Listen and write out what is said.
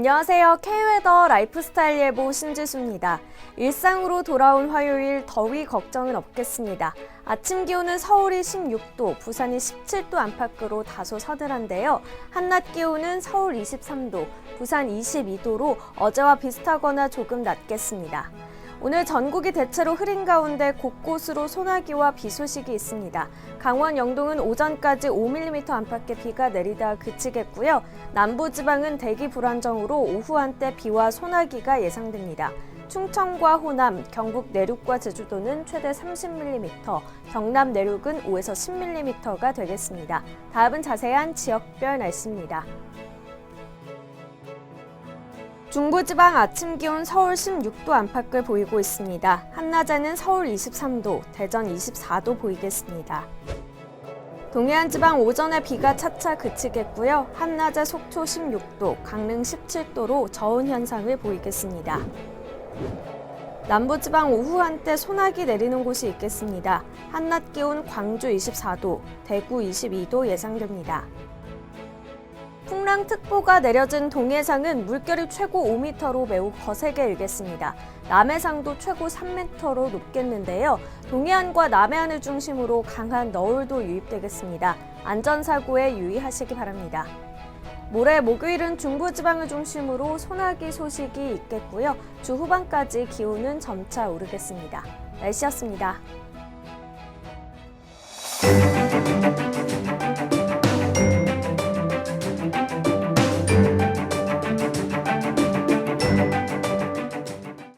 안녕하세요. K웨더 라이프스타일 예보 신지수입니다. 일상으로 돌아온 화요일 더위 걱정은 없겠습니다. 아침 기온은 서울이 16도, 부산이 17도 안팎으로 다소 서늘한데요. 한낮 기온은 서울 23도, 부산 22도로 어제와 비슷하거나 조금 낮겠습니다. 오늘 전국이 대체로 흐린 가운데 곳곳으로 소나기와 비 소식이 있습니다. 강원 영동은 오전까지 5mm 안팎의 비가 내리다 그치겠고요. 남부 지방은 대기 불안정으로 오후 한때 비와 소나기가 예상됩니다. 충청과 호남, 경북 내륙과 제주도는 최대 30mm, 경남 내륙은 5에서 10mm가 되겠습니다. 다음은 자세한 지역별 날씨입니다. 중부지방 아침 기온 서울 16도 안팎을 보이고 있습니다. 한낮에는 서울 23도, 대전 24도 보이겠습니다. 동해안 지방 오전에 비가 차차 그치겠고요. 한낮에 속초 16도, 강릉 17도로 저온 현상을 보이겠습니다. 남부지방 오후 한때 소나기 내리는 곳이 있겠습니다. 한낮 기온 광주 24도, 대구 22도 예상됩니다. 풍랑특보가 내려진 동해상은 물결이 최고 5m로 매우 거세게 일겠습니다. 남해상도 최고 3m로 높겠는데요. 동해안과 남해안을 중심으로 강한 너울도 유입되겠습니다. 안전사고에 유의하시기 바랍니다. 모레 목요일은 중부지방을 중심으로 소나기 소식이 있겠고요. 주 후반까지 기온은 점차 오르겠습니다. 날씨였습니다.